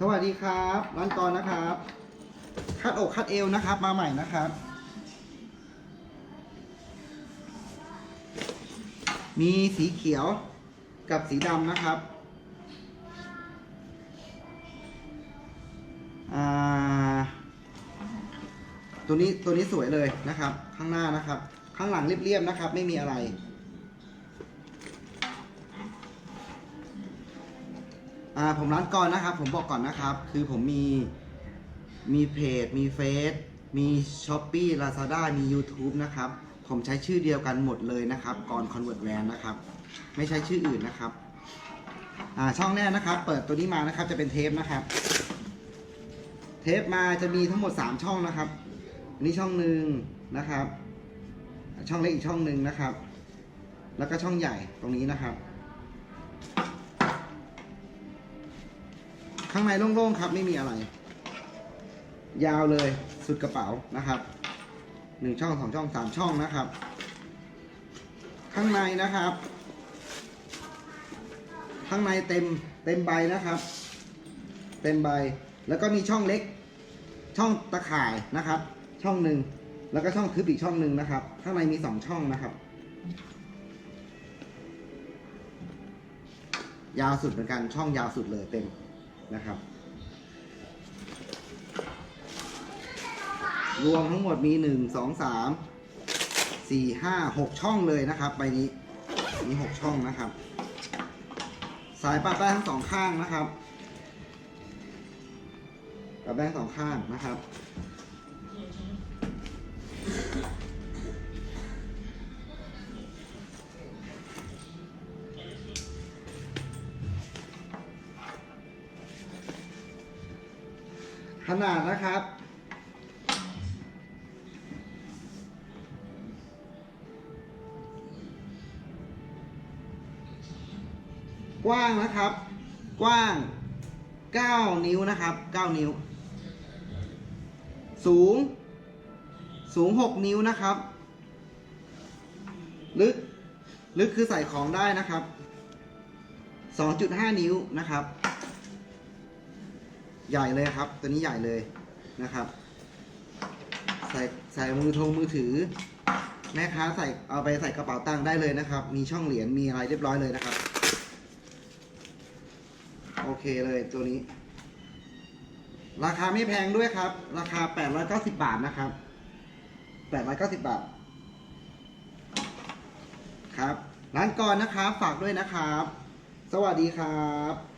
สวัสดีครับร้านกรนนะครับ คัดอกคัดเอวนะครับ มาใหม่นะครับ มีสีเขียวกับสีดำนะครับตัวนี้ตัวนี้สวยเลยนะครับ ข้างหน้านะครับ ข้างหลังเรียบๆนะครับ ไม่มีอะไร อ่าผมร้านก่อนนะครับ ผมบอกก่อนนะครับ คือผมมีมีเพจ มีเฟซมี s h อ p e e Lazada มี YouTube นะครับ ผมใช้ชื่อเดียวกันหมดเลยนะครับก่อน Convert Van นะครับ ไม่ใช้ชื่ออื่นนะครับอ่าช่องแรกนะครับ เปิดตัวนี้มานะครับจะเป็นเทปนะครับ เทปมาจะมีทั้งหมด 3 ช่องนะครับอันนี้ช่องหนึ่งนะครับ ช่องเล็กอีกช่องหนึ่งนะครับ แล้วก็ช่องใหญ่ตรงนี้นะครับ ข้างในโล่งๆครับ ไม่มีอะไร ยาวเลยสุดกระเป๋านะครับหนึ่งช่องสองช่องสามช่องนะครับ ข้างในนะครับ ข้างในเต็มเต็มใบนะครับ เต็มใบแล้วก็มีช่องเล็ก ช่องตะข่ายนะครับ ช่องหนึ่งแล้วก็ช่องทึบอีกช่องหนึ่งนะครับ ข้างในมีสองช่องนะครับ ยาวสุดเหมือนกันช่องยาวสุดเลยเต็ม นะครับ รวมทั้งหมดมีหนึ่งสองสามสี่ห้าหกช่องเลยนะครับใบนี้มีหกช่องนะครับ สายปรับได้ทั้งสองข้างนะครับปรับได้ทั้งสองข้างนะครับ ขนาดนะครับ กว้างนะครับ กว้าง 9 นิ้วนะครับ 9 นิ้ว สูง สูง 6 นิ้วนะครับ ลึก ลึกคือใส่ของได้นะครับ 2.5 นิ้วนะครับ ใหญ่เลยครับ ตัวนี้ใหญ่เลยนะครับ ใส่ใส่มือทงมือถือ แม่ค้าใส่เอาไปใส่กระเป๋าตังค์ได้เลยนะครับ มีช่องเหรียญมีอะไรเรียบร้อยเลยนะครับ โอเคเลยตัวนี้ ราคาไม่แพงด้วยครับ ราคา 890 บาทนะครับ 890 บาท ครับร้านก่อนนะครับฝากด้วยนะครับ สวัสดีครับ